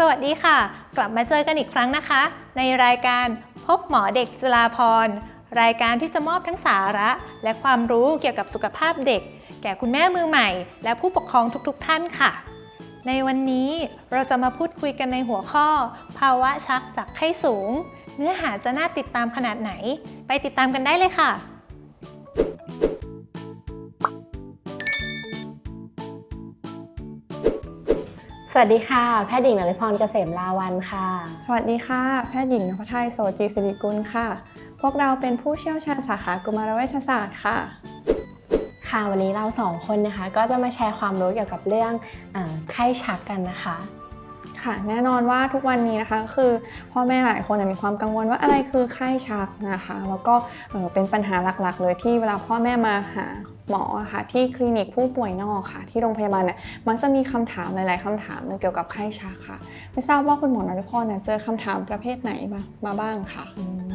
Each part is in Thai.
สวัสดีค่ะ กลับมาเจอกันอีกครั้งนะคะ ในรายการพบหมอเด็กจุฬาภรรายการที่จะมอบทั้งสาระ และความรู้เกี่ยวกับสุขภาพเด็ก แก่คุณแม่มือใหม่ และผู้ปกครองทุกๆ ท่านค่ะ ในวันนี้เราจะมาพูดคุยกันในหัวข้อ ภาวะชักจากไข้สูง เนื้อหาจะน่าติดตามขนาดไหน ไปติดตามกันได้เลยค่ะ วัสดีค่ะ แพทย์หญิงนฤพรเกษมลาวันค่ะ สวัสดีค่ะ แพทย์หญิงนภทัยโสจีสิริกุลค่ะ พวกเราเป็นผู้เชี่ยวชาญสาขากุมารเวชศาสตร์ค่ะ ค่ะ วันนี้เราสองคนนะคะ ก็จะมาแชร์ความรู้เกี่ยวกับเรื่องเออไข้ชักกันนะคะค่ะแน่นอนว่าทุกวันนี้นะคะก็คือพ่อแม่หลายคนมีความกังวลว่าอะไรคือไข้ชักนะคะ แล้วก็เอ่อเป็นปัญหาหลักๆ เลยที่เวลาพ่อแม่มาหา หมออะค่ะที่คลินิกผู้ป่วยนอกค่ะ ที่โรงพยาบาลเนี่ยมักจะมีคำถามหลาย ๆคำถามเกี่ยวกับไข้ชักค่ะ ไม่ทราบว่าคุณหมอนฤพรเนี่ยเจอคำถามประเภทไหนมามาบ้างค่ะอืม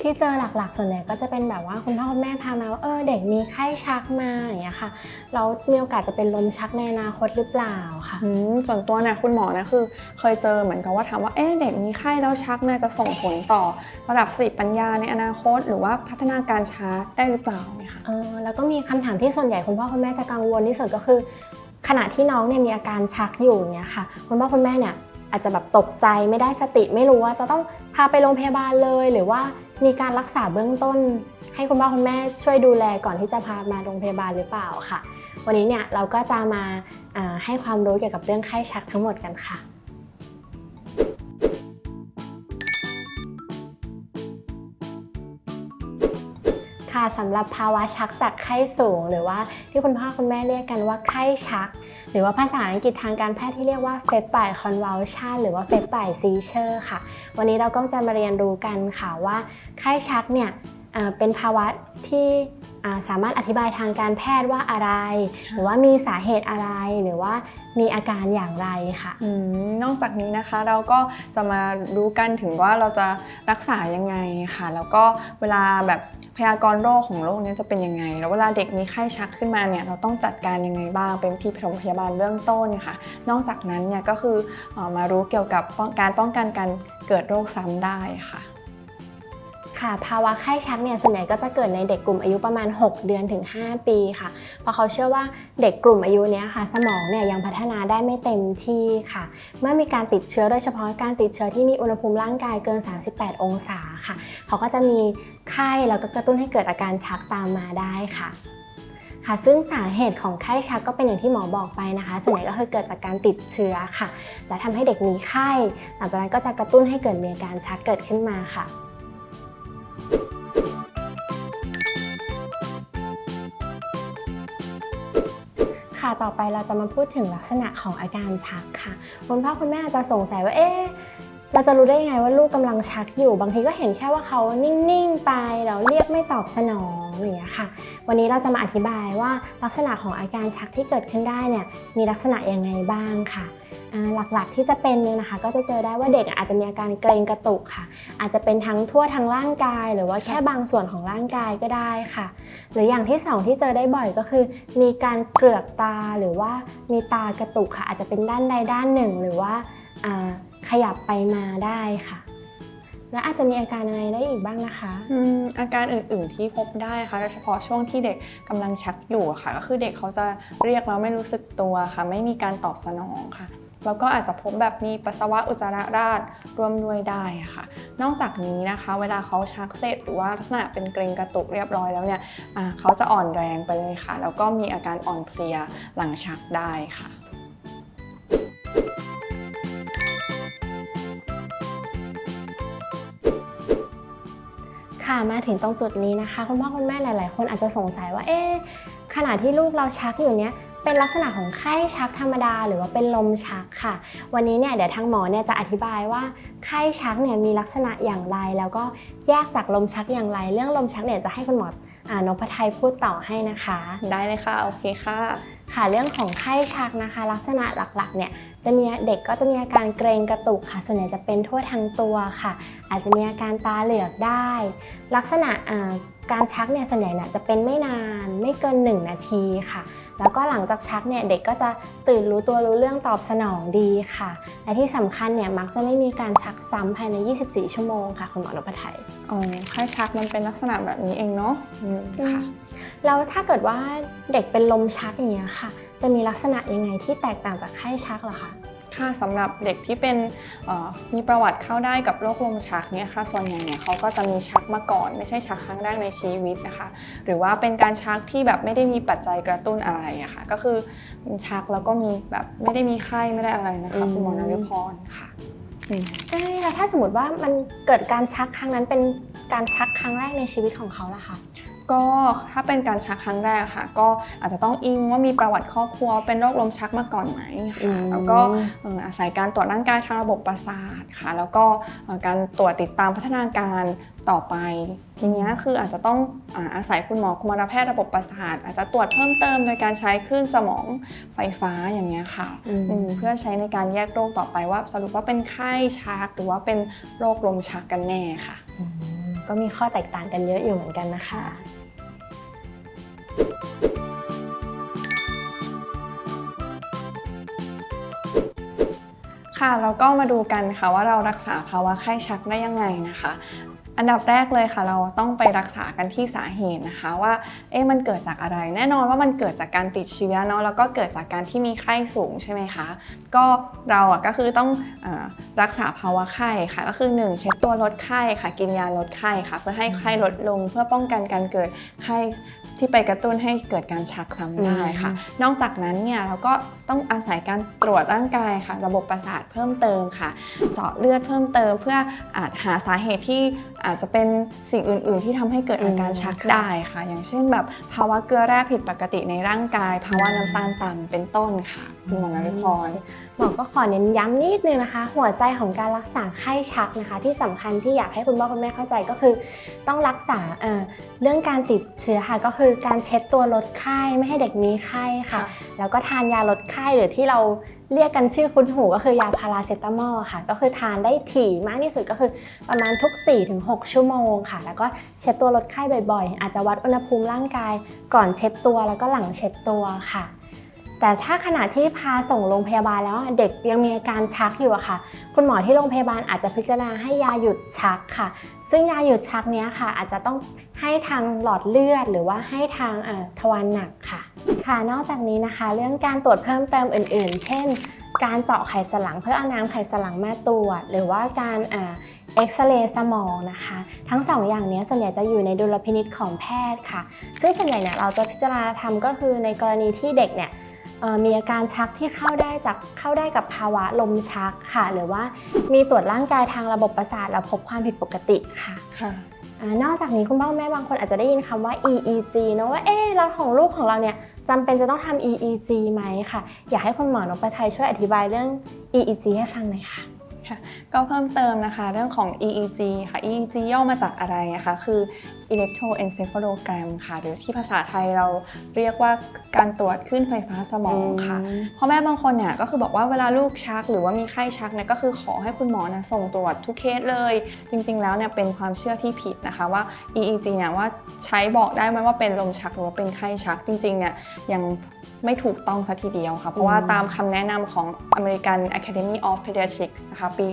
ที่เจอหลักๆ ส่วนใหญ่ก็จะเป็นแบบว่าคุณพ่อคุณแม่พามาว่าเออเด็กมีไข้ชักมาอย่างเงี้ยค่ะเรามีโอกาสจะเป็นลมชักในอนาคตหรือเปล่าค่ะอืมส่วนตัวเนี่ยคุณหมอเนี่ยคือเคยเจอเหมือนกับว่าถามว่าเอ๊ะเด็กมีไข้แล้วชักเนี่ยจะส่งผลต่อระดับสติปัญญาในอนาคต หรือว่าพัฒนาการชักได้หรือเปล่าเนี่ยค่ะเออแล้วก็มีคำถามที่ส่วนใหญ่คุณพ่อคุณแม่จะกังวลที่สุดก็คือ ขณะที่น้องเนี่ยมีอาการชักอยู่เนี่ยค่ะคุณพ่อคุณแม่เนี่ยอาจจะแบบตกใจไม่ได้สติไม่รู้ว่าจะต้องพาไปโรงพยาบาลเลย หรือว่ามีการรักษาเบื้องต้น ให้คุณพ่อคุณแม่ช่วยดูแลก่อนที่จะพามาโรงพยาบาลหรือเปล่าค่ะ วันนี้เนี่ยเราก็จะมาอ่าให้ความรู้เกี่ยวกับเรื่องไข้ชักทั้งหมดกันค่ะ ค่ะสำหรับภาวะชักจากไข้สูง หรือว่าที่คุณพ่อคุณแม่เรียกกันว่าไข้ชัก หรือว่าภาษาอังกฤษทางการแพทย์ที่เรียกว่าเฟบไบคอนวัลชันหรือว่าเฟบไบซีเชอร์ค่ะ วันนี้เราก็จะมาเรียนรู้กันค่ะว่าไข้ชักเนี่ยเป็นภาวะที่ สามารถอธิบายทางการแพทย์ว่าอะไร หรือว่ามีสาเหตุอะไรหรือว่ามีอาการอย่างไรค่ะอืมนอกจากนี้นะคะเราก็จะมารู้กันถึงว่าเราจะรักษายังไงค่ะ แล้วก็เวลาแบบพยากรณ์โรคของโรคนี้จะเป็นยังไง แล้วเวลาเด็กมีไข้ชักขึ้นมาเนี่ยเราต้องจัดการยังไงบ้าง เป็นวิธีปฐมพยาบาลเบื้องต้นค่ะ นอกจากนั้นเนี่ยก็คือเอ่อมารู้เกี่ยวกับป้องการป้องกันการเกิดโรคซ้ำได้ค่ะ ค่ะ ภาวะไข้ชักเนี่ยส่วนใหญ่ก็จะเกิดในเด็กกลุ่มอายุประมาณ 6 เดือนถึง 5 ปีค่ะ เพราะเขาเชื่อว่าเด็กกลุ่มอายุนี้ค่ะ สมองเนี่ยยังพัฒนาได้ไม่เต็มที่ค่ะ เมื่อมีการติดเชื้อโดยเฉพาะการติดเชื้อที่มีอุณหภูมิร่างกายเกิน 38 องศาค่ะ เขาก็จะมีไข้แล้วก็กระตุ้นให้เกิดอาการชักตามมาได้ค่ะค่ะซึ่งสาเหตุของไข้ชักก็เป็นอย่างที่หมอบอกไปนะคะ ส่วนใหญ่ก็คือเกิดจากการติดเชื้อค่ะ และทำให้เด็กมีไข้ หลังจากนั้นก็จะกระตุ้นให้เกิดมีอาการชักเกิดขึ้นมาค่ะ ต่อไปเราจะมาพูดถึงลักษณะของอาการชักค่ะ คุณพ่อคุณแม่อาจจะสงสัยว่า เอ๊ะ เราจะรู้ได้ยังไงว่าลูกกำลังชักอยู่ บางทีก็เห็นแค่ว่าเขานิ่ง ๆ ไปแล้วเรียกไม่ตอบสนองอย่างเงี้ยค่ะ วันนี้เราจะมาอธิบายว่าลักษณะของอาการชักที่เกิดขึ้นได้เนี่ยมีลักษณะยังไงบ้างค่ะ หลักๆที่จะเป็นเนี่ยนะคะ ก็จะเจอได้ว่าเด็กอาจจะมีอาการเกรงกระตุกค่ะ อาจจะเป็นทั้งทั่วทั้งร่างกาย หรือว่าแค่บางส่วนของร่างกายก็ได้ค่ะ หรืออย่างที่สองที่เจอได้บ่อยก็คือ มีการเกลือกตาหรือว่ามีตากระตุกค่ะ อาจจะเป็นด้านใดด้านหนึ่ง หรือว่าอ่าขยับไปมาได้ค่ะและอาจจะมีอาการอะไรได้อีกบ้างนะคะอืมอาการอื่นๆที่พบได้ค่ะโดยเฉพาะช่วงที่เด็กกำลังชักอยู่อะค่ะ ก็คือเด็กเขาจะเรียกแล้วไม่รู้สึกตัวค่ะ ไม่มีการตอบสนองค่ะ แล้วก็อาจจะพบแบบมีปัสสาวะอุจจาระราดร่วมด้วยได้อะค่ะ นอกจากนี้นะคะ เวลาเขาชักเสร็จหรือว่าลักษณะเป็นเกร็งกระตุกเรียบร้อยแล้วเนี่ยเขาจะอ่อนแรงไปเลยค่ะ แล้วก็มีอาการอ่อนเพลียหลังชักได้ค่ะค่ะมาถึงตรงจุดนี้นะคะ คุณพ่อคุณแม่หลาย ๆ คนอาจจะสงสัยว่าเอ๊ะขณะที่ลูกเราชักอยู่เนี้ย เป็นลักษณะของไข้ชักธรรมดา หรือว่าเป็นลมชักค่ะ วันนี้เนี่ยเดี๋ยวทางหมอเนี่ยจะอธิบายว่าไข้ชักเนี่ยมีลักษณะอย่างไร แล้วก็แยกจากลมชักอย่างไร เรื่องลมชักเนี่ยจะให้คุณหมออ่านพทัยพูดต่อให้นะคะ ได้เลยค่ะ โอเคค่ะ ค่ะเรื่องของไข้ชักนะคะ ลักษณะหลักๆเนี่ย จะมีเด็กก็จะมีอาการเกรงกระตุกค่ะ ส่วนใหญ่จะเป็นทั่วทั้งตัวค่ะ อาจจะมีอาการตาเหลือกได้ ลักษณะอ่าการชักเนี่ยส่วนใหญ่เนี่ยจะเป็นไม่นานไม่เกิน 1 นาทีค่ะ แล้วก็หลังจากชักเนี่ยเด็กก็จะตื่นรู้ตัวรู้เรื่องตอบสนองดีค่ะ และที่สำคัญเนี่ยมักจะไม่มีการชักซ้ำภายใน 24 ชั่วโมงค่ะ คุณหมอนพไทยอ๋อไข้ชักมันเป็นลักษณะแบบนี้เองเนาะอืมค่ะแล้วถ้าเกิดว่าเด็กเป็นลมชักอย่างเงี้ยค่ะ จะมีลักษณะยังไงที่แตกต่างจากไข้ชักเหรอคะ ค่ะสำหรับเด็กที่เป็นเอ่อมีประวัติเข้าได้กับโรคลมชักเนี่ยค่ะส่วนใหญ่เนี่ยเขาก็จะมีชักมาก่อน ไม่ใช่ชักครั้งแรกในชีวิตนะคะ หรือว่าเป็นการชักที่แบบไม่ได้มีปัจจัยกระตุ้นอะไรอะค่ะก็คือชักแล้วก็มีแบบไม่ได้มีไข้ไม่ได้อะไรนะคะอืมคุณหมอนฤพรค่ะอืมเอ้ยแล้วถ้าสมมติว่ามันเกิดการชักครั้งนั้นเป็นการชักครั้งแรกในชีวิตของเขาล่ะคะ ก็ถ้าเป็นการชักครั้งแรกค่ะ ก็อาจจะต้องอิงว่ามีประวัติครอบครัวเป็นโรคลมชักมาก่อนไหมอืค่ะมแล้วก็เอ่ออาศัยการตรวจร่างกายทางระบบประสาทค่ะ แล้วก็เอ่อการตรวจติดตามพัฒนาการต่อไป ทีเนี้ยคืออาจจะต้องอาอาศัยคุณหมอกุมารแพทย์ระบบประสาท อาจจะตรวจเพิ่มเติมโดยการใช้คลื่นสมองไฟฟ้าอย่างเงี้ยค่ะอืมอืมเพื่อใช้ในการแยกโรคต่อไปว่า สรุปว่าเป็นไข้ชักหรือว่าเป็นโรคลมชักกันแน่ค่ะอืมก็มีข้อแตกต่างกันเยอะอยู่เหมือนกันนะคะ ค่ะเราก็มาดูกันค่ะว่าเรารักษาภาวะไข้ชักได้ยังไงนะคะ อันดับแรกเลยค่ะ เราต้องไปรักษากันที่สาเหตุนะคะว่าเอ๊ะมันเกิดจากอะไร แน่นอนว่ามันเกิดจากการติดเชื้อเนาะแล้วก็เกิดจากการที่มีไข้สูงใช่ไหมคะก็เราอะก็คือต้องออรักษาภาวะไข้ค่ะก็คือ 1 เช็ดตัวลดไข้ค่ะ กินยาลดไข้ค่ะ เพื่อให้ไข้ลดลงเพื่อป้องกันการเกิดไข้ ที่ไปกระตุ้นให้เกิดการชักซ้ำได้ค่ะ นอกจากนั้นเนี่ยเราก็ต้องอาศัยการตรวจร่างกายค่ะ ระบบประสาทเพิ่มเติมค่ะ เจาะเลือดเพิ่มเติม เพื่ออาจหาสาเหตุที่อาจจะเป็นสิ่งอื่น ๆ ที่ทำให้เกิดอาการชักได้ค่ะ อย่างเช่นแบบภาวะเกลือแร่ผิดปกติในร่างกาย ภาวะน้ำตาลต่ำเป็นต้นค่ะคุณหมอนฤพรหมอก็ขอเน้นย้ำนิดนึงนะคะ หัวใจของการรักษาไข้ชักนะคะ ที่สำคัญที่อยากให้คุณพ่อคุณแม่เข้าใจก็คือ ต้องรักษาเอ่อเรื่องการติดเชื้อค่ะก็คือการเช็ดตัวลดไข้ไม่ให้เด็กมีไข้ค่ะค่ะ แล้วก็ทานยาลดไข้หรือที่เราเรียกกันชื่อคุ้นหูก็คือยาพาราเซตามอลค่ะ ก็คือทานได้ถี่มากที่สุดก็คือประมาณทุก 4-6 ชั่วโมงค่ะ แล้วก็เช็ดตัวลดไข้บ่อยๆ อาจจะวัดอุณหภูมิร่างกาย ก่อนเช็ดตัวแล้วก็หลังเช็ดตัวค่ะ แต่ถ้าขณะที่พาส่งโรงพยาบาลแล้วเด็กยังมีอาการชักอยู่อะค่ะ คุณหมอที่โรงพยาบาลอาจจะพิจารณาให้ยาหยุดชักค่ะ ซึ่งยาหยุดชักเนี้ยค่ะ อาจจะต้องให้ทางหลอดเลือด หรือว่าให้ทางทวารหนักค่ะ ค่ะนอกจากนี้นะคะ เรื่องการตรวจเพิ่มเติมอื่น ๆ เช่น การเจาะไขสันหลังเพื่อเอาน้ำไขสันหลังมาตรวจ หรือว่าการเอ็กซเรย์สมองนะคะ ทั้งสองอย่างนี้ส่วนใหญ่จะอยู่ในดุลพินิจของแพทย์ค่ะ ซึ่งส่วนใหญ่เนี่ยเราจะพิจารณาทำก็คือในกรณีที่เด็กเนี่ย มีอาการชักที่เข้าได้จากเข้าได้กับภาวะลมชักค่ะ หรือว่ามีตรวจร่างกายทางระบบประสาทแล้วพบความผิดปกติค่ะค่ะอานอกจากนี้คุณพ่อคุณแม่บางคนอาจจะได้ยินคำว่า EEG นะว่าเอ๊ะเราของลูกของเราเนี่ยจำเป็นจะต้องทำ EEG ไหมค่ะ อยากให้คุณหมอนพไทยช่วยอธิบายเรื่อง EEG ให้ฟังหน่อยค่ะ ก็เพิ่มเติมนะคะเรื่องของ EEG ค่ะ EEG ย่อมาจากอะไรนะคะคือ electroencephalogram ค่ะ หรือที่ภาษาไทยเราเรียกว่าการตรวจคลื่นไฟฟ้าสมองค่ะพ่อแม่บางคนเนี่ยก็คือบอกว่าเวลาลูกชัก หรือว่ามีไข้ชักเนี่ยก็คือขอให้คุณหมอนะส่งตรวจทุกเคสเลย จริงๆแล้วเนี่ยเป็นความเชื่อที่ผิดนะคะว่า EEG เนี่ยว่าใช้บอกได้ไหมว่าเป็นลมชักหรือว่าเป็นไข้ชักจริงๆเนี่ยยัง ไม่ถูกต้องซะทีเดียวค่ะ เพราะว่าอืมตามคำแนะนำของ American Academy of Pediatrics นะคะปี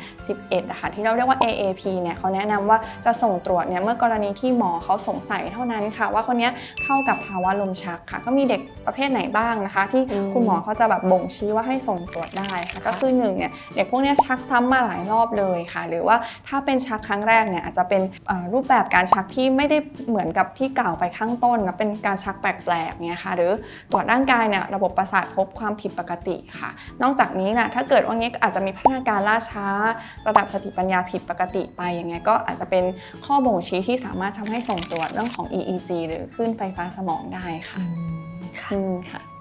2011นะคะที่เราเรียกว่า AAP เนี่ยเขาแนะนำว่าจะส่งตรวจเนี่ยเมื่อกรณีที่หมอเขาสงสัยเท่านั้นค่ะ ว่าคนเนี้ยเข้ากับภาวะลมชักค่ะ ก็มีเด็กประเภทไหนบ้างนะคะ ที่อืมคุณหมอเขาจะแบบบ่งชี้ว่าให้ส่งตรวจได้ค่ะก็คือหนึ่งเนี่ยเด็กพวกเนี้ยชักซ้ำมาหลายรอบเลยค่ะ หรือว่าถ้าเป็นชักครั้งแรกเนี่ยอาจจะเป็นเอ่อรูปแบบการชักที่ไม่ได้เหมือนกับที่กล่าวไปข้างต้นนะเป็นการชักแปลกๆเนี่ยค่ะหรือตรวจร่างกายเนี่ยระบบประสาทพบความผิดปกติค่ะ นอกจากนี้นะถ้าเกิดว่าเนี้ยอาจจะมีพัฒนาการล่าช้า ระดับสติปัญญาผิดปกติไปอย่างเงี้ยก็อาจจะเป็นข้อบ่งชี้ที่สามารถทำให้ส่งตรวจเรื่องของ EEG หรือคลื่นไฟฟ้าสมองได้ค่ะค่ะ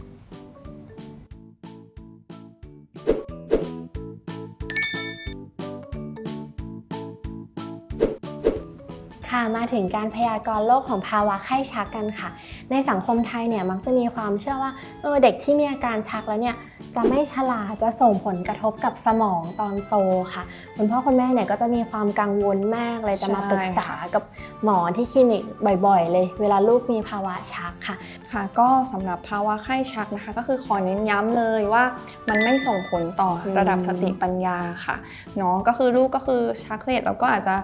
มค่ะมาถึงการพยากรณ์โรคของภาวะไข้ชักกันค่ะ ในสังคมไทยเนี่ยมักจะมีความเชื่อว่าเออเด็กที่มีอาการชักแล้วเนี่ยจะไม่ฉลาดจะส่งผลกระทบกับสมองตอนโตค่ะ คุณพ่อคุณแม่เนี่ยก็จะมีความกังวลมากเลยจะมาปรึกษากับหมอที่คลินิกบ่อย ๆ เลย เวลาลูกมีภาวะชักค่ะ ค่ะก็สำหรับภาวะไข้ชักนะคะ ก็คือขอเน้นย้ำเลยว่ามันไม่ส่งผลต่อระดับสติปัญญาค่ะเนาะก็คือลูกก็คือชักเสร็จแล้วก็อาจจะ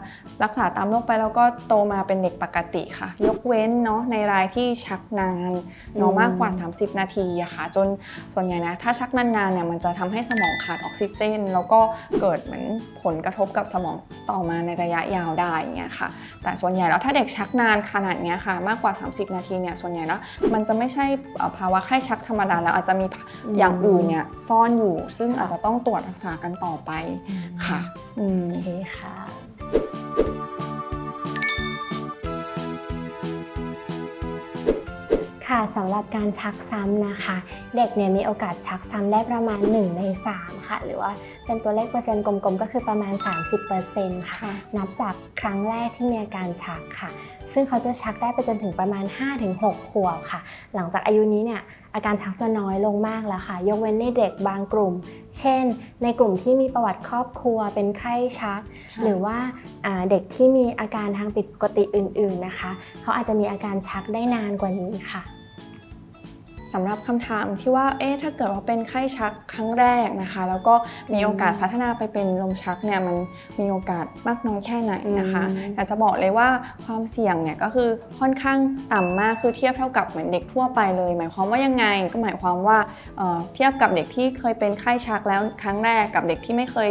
รักษาตามโรคไปแล้วก็โตมาเป็นเด็กปกติค่ะ ยกเว้นเนาะในรายที่ชักนานเนาะอืมมากกว่า 30 นาทีอะค่ะ จนส่วนใหญ่นะถ้าชักนานๆเนี่ยมันจะทำให้สมองขาดออกซิเจน แล้วก็เกิดเหมือนผลกระทบกับสมองต่อมาในระยะยาวได้อย่างเงี้ยค่ะ แต่ส่วนใหญ่แล้วถ้าเด็กชักนานขนาดเนี้ยค่ะ มากกว่า 30 นาทีเนี่ยส่วนใหญ่แล้วมันจะไม่ใช่เอ่อภาวะไข้ชักธรรมดาแล้วอาจจะมีอย่างอื่นเนี่ยซ่อนอยู่ ซึ่งอาจจะต้องตรวจรักษากันต่อไปค่ะอืมโอเคค่ะ ค่ะสำหรับการชักซ้ำนะคะ เด็กเนี่ยมีโอกาสชักซ้ำได้ประมาณ 1 ใน 3 ค่ะ หรือว่าเป็นตัวเลขเปอร์เซ็นต์กลมๆ ก็คือประมาณ 30%ค่ะค่ะ นับจากครั้งแรกที่มีอาการชักค่ะ ซึ่งเขาจะชักได้ไปจนถึงประมาณ 5-6 ขวบค่ะ หลังจากอายุนี้เนี่ยอาการชักจะน้อยลงมากแล้วค่ะ ยกเว้นในเด็กบางกลุ่ม เช่น ในกลุ่มที่มีประวัติครอบครัวเป็นไข้ชัก หรือว่าอ่าเด็กที่มีอาการทางผิดปกติอื่น ๆนะคะ เขาอาจจะมีอาการชักได้นานกว่านี้ค่ะ สำหรับคำถามที่ว่า เอ๊ะ ถ้าเกิดว่าเป็นไข้ชักครั้งแรกนะคะ แล้วก็มีโอกาสพัฒนาไปเป็นลมชักเนี่ยมันมีโอกาสมากน้อยแค่ไหนนะคะอืมอยากจะบอกเลยว่าความเสี่ยงเนี่ยก็คือค่อนข้างต่ำมากคือเทียบเท่ากับเหมือนเด็กทั่วไปเลย หมายความว่ายังไงก็หมายความว่าเอ่อเทียบกับเด็กที่เคยเป็นไข้ชักแล้วครั้งแรกกับเด็กที่ไม่เคย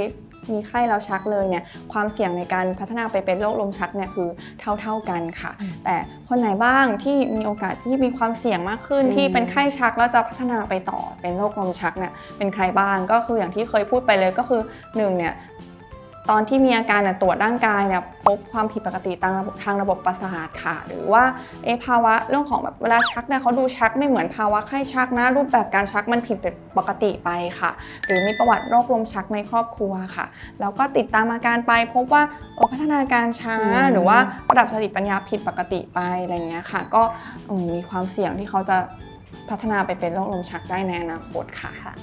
มีไข้แล้วชักเลยเนี่ยความเสี่ยงในการพัฒนาไปเป็นโรคลมชักเนี่ยคือเท่าๆกันค่ะอืมแต่คนไหนบ้างที่มีโอกาสที่มีความเสี่ยงมากขึ้นอืมที่เป็นไข้ชักแล้วจะพัฒนาไปต่อเป็นโรคลมชักเนี่ยเป็นใครบ้างก็คืออย่างที่เคยพูดไปเลยก็คือหนึ่งเนี่ย ตอนที่มีอาการเนี่ยตรวจร่างกายเนี่ยพบความผิดปกติทางระบบทางระบบประสาทค่ะ หรือว่าเอะภาวะเรื่องของแบบเวลาชักเนี่ยเขาดูชักไม่เหมือนภาวะไข้ชักนะ รูปแบบการชักมันผิดปกติไปค่ะ หรือมีประวัติโรคลมชักในครอบครัวค่ะแล้วก็ติดตามอาการไปพบว่าเออพัฒนาการช้าอืมหรือว่าระดับสติปัญญาผิดปกติไปอะไรเงี้ยค่ะ ก็อืมมีความเสี่ยงที่เขาจะพัฒนาไปเป็นโรคลมชักได้ในอนาคตค่ะ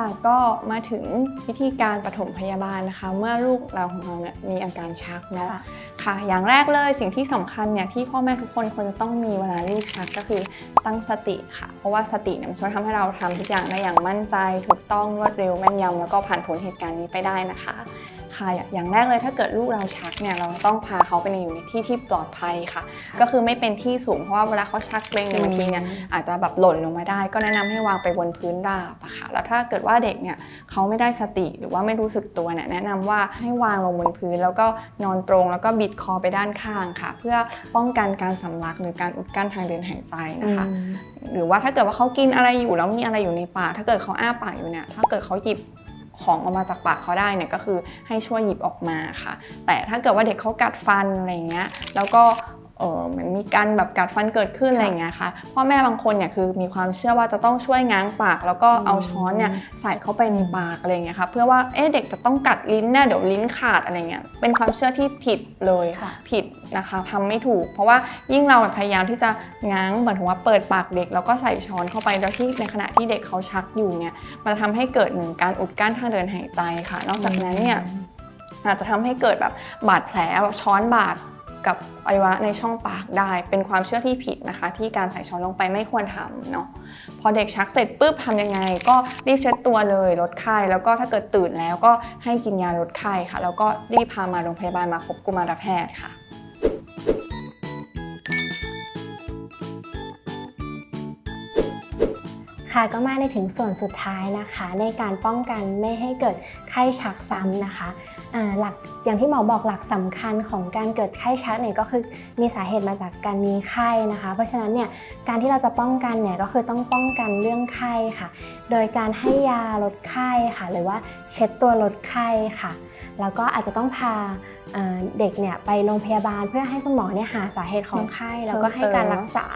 ค่ะค่ะก็มาถึงวิธีการปฐมพยาบาลนะคะ เมื่อลูกเราของเราเนี่ยมีอาการชักเนาะค่ะค่ะอย่างแรกเลยสิ่งที่สำคัญเนี่ยที่พ่อแม่ทุกคนควรจะต้องมีเวลาลูกชักก็คือตั้งสติค่ะ เพราะว่าสติเนี่ยมันช่วยทำให้เราทำทุกอย่างได้อย่างมั่นใจ ถูกต้องรวดเร็วแม่นยำแล้วก็ผ่านพ้นเหตุการณ์นี้ไปได้นะคะ ค่ะอย่างแรกเลยถ้าเกิดลูกเราชักเนี่ยเราต้องพาเขาไปอยู่ในที่ที่ปลอดภัยค่ะ ก็คือไม่เป็นที่สูงเพราะว่าเวลาเขาชักเกรงเนี่ยบางทีเนี่ยอาจจะแบบหล่นลงมาได้ ก็แนะนำให้วางไปบนพื้นราบอะค่ะแล้วถ้าเกิดว่าเด็กเนี่ยเขาไม่ได้สติหรือว่าไม่รู้สึกตัวเนี่ยแนะนำว่าให้วางลงบนพื้น แล้วก็นอนตรงแล้วก็บิดคอไปด้านข้างค่ะ เพื่อป้องกันการสำลักหรือการอุดกั้นทางเดินหายใจนะคะ หรือว่าถ้าเกิดว่าเขากินอะไรอยู่แล้วมีอะไรอยู่ในปากถ้าเกิดเขาอ้าปากอยู่เนี่ยถ้าเกิดเขาหยิบ ของออกมาจากปากเขาได้เนี่ยก็คือให้ช่วยหยิบออกมาค่ะ แต่ถ้าเกิดว่าเด็กเขากัดฟันอะไรเงี้ยแล้วก็ เออเหมือนมีการแบบกัดฟันเกิดขึ้นอะไรอย่างเงี้ยค่ะพ่อแม่บางคนเนี่ยคือมีความเชื่อว่าจะต้องช่วยง้างปาก แล้วก็เอาช้อนเนี่ยใส่เข้าไปในปากอะไรอย่างเงี้ยค่ะเพื่อว่าเอ๊ะเด็กจะต้องกัดลิ้นแน่เดี๋ยวลิ้นขาดอะไรเงี้ยเป็นความเชื่อที่ผิดเลยค่ะผิดนะคะทำไม่ถูก เพราะว่ายิ่งเราพยายามที่จะง้างเหมือนถึงว่าเปิดปากเด็ก แล้วก็ใส่ช้อนเข้าไปโดยที่ในขณะที่เด็กเขาชักอยู่เนี่ยมันจะทำให้เกิดหนึ่งการอุดกั้นทางเดินหายใจค่ะ นอกจากนั้นเนี่ยอาจจะทำให้เกิดแบบบาดแผลแบบช้อนบาด กับอวัยวะในช่องปากได้ เป็นความเชื่อที่ผิดนะคะ ที่การใส่ช้อนลงไปไม่ควรทำเนาะพอเด็กชักเสร็จปุ๊บทำยังไง ก็รีบเช็ดตัวเลยลดไข้แล้วก็ถ้าเกิดตื่นแล้วก็ให้กินยาลดไข้ค่ะ แล้วก็รีบพามาโรงพยาบาลมาพบกุมารแพทย์ค่ะค่ะก็มาในถึงส่วนสุดท้ายนะคะ ในการป้องกันไม่ให้เกิดไข้ชักซ้ำนะคะ หลักอย่างที่หมอบอกหลักสำคัญของการเกิดไข้ชักเนี่ยก็คือมีสาเหตุมาจากการมีไข้นะคะ เพราะฉะนั้นเนี่ยการที่เราจะป้องกันเนี่ยก็คือต้องป้องกันเรื่องไข้ค่ะ โดยการให้ยาลดไข้ค่ะ หรือว่าเช็ดตัวลดไข้ค่ะ แล้วก็อาจจะต้องพาเอ่อเด็กเนี่ยไปโรงพยาบาลเพื่อให้คุณหมอเนี่ยหาสาเหตุของไข้ แล้วก็ให้การรักษา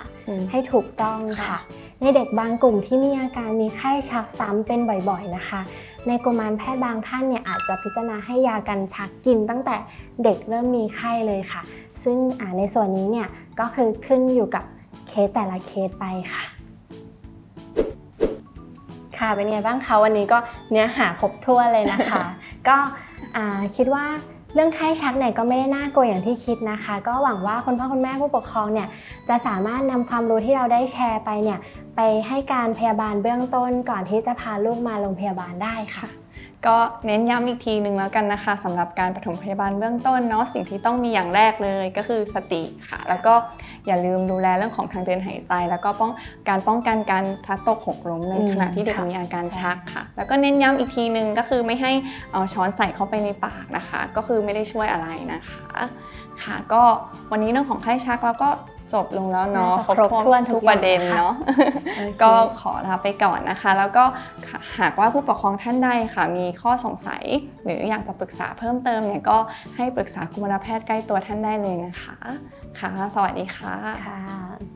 ให้ถูกต้องค่ะค่ะ ในเด็กบางกลุ่มที่มีอาการมีไข้ชักซ้ำเป็นบ่อยๆนะคะ ในกุมารแพทย์บางท่านเนี่ยอาจจะพิจารณาให้ยากันชักกินตั้งแต่เด็กเริ่มมีไข้เลยค่ะ ซึ่งในส่วนนี้เนี่ยก็คือขึ้นอยู่กับเคสแต่ละเคสไปค่ะค่ะเป็นไงบ้างคะวันนี้ก็เนื้อหาครบถ้วนเลยนะคะ ก็คิดว่าเรื่องไข้ชักเนี่ยก็ไม่ได้น่ากลัวอย่างที่คิดนะคะ ก็หวังว่าคุณพ่อคุณแม่ผู้ปกครองเนี่ยจะสามารถนำความรู้ที่เราได้แชร์ไปเนี่ย ไปให้การพยาบาลเบื้องต้นก่อนที่จะพาลูกมาโรงพยาบาลได้ค่ะ ก็เน้นย้ำอีกทีหนึ่งแล้วกันนะคะสำหรับการปฐมพยาบาลเบื้องต้นเนาะสิ่งที่ต้องมีอย่างแรกเลยก็คือสติค่ะ แล้วก็อย่าลืมดูแลเรื่องของทางเดินหายใจ แล้วก็ป้องการป้องกันการพลัดตกหกล้มในอืมขณะที่เด็กค่ะมีอาการชักค่ะ แล้วก็เน้นย้ำอีกทีหนึ่งก็คือไม่ให้เอาช้อนใส่เข้าไปในปากนะคะ ก็คือไม่ได้ช่วยอะไรนะคะค่ะ ก็วันนี้เรื่องของไข้ชักเราก็ จบลงแล้วเนาะน่าจะครบถ้วนทุทุกกประเด็นอย่างค่ะเนาะโอเคก็ขอลาไปก่อนนะคะ แล้วก็หากว่าผู้ปกครองท่านใดค่ะ มีข้อสงสัย หรืออยากจะปรึกษาเพิ่มเติมเนี่ยก็ให้ปรึกษากุมารแพทย์ใกล้ตัวท่านได้เลยนะคะค่ะสวัสดีค่ะค่ะ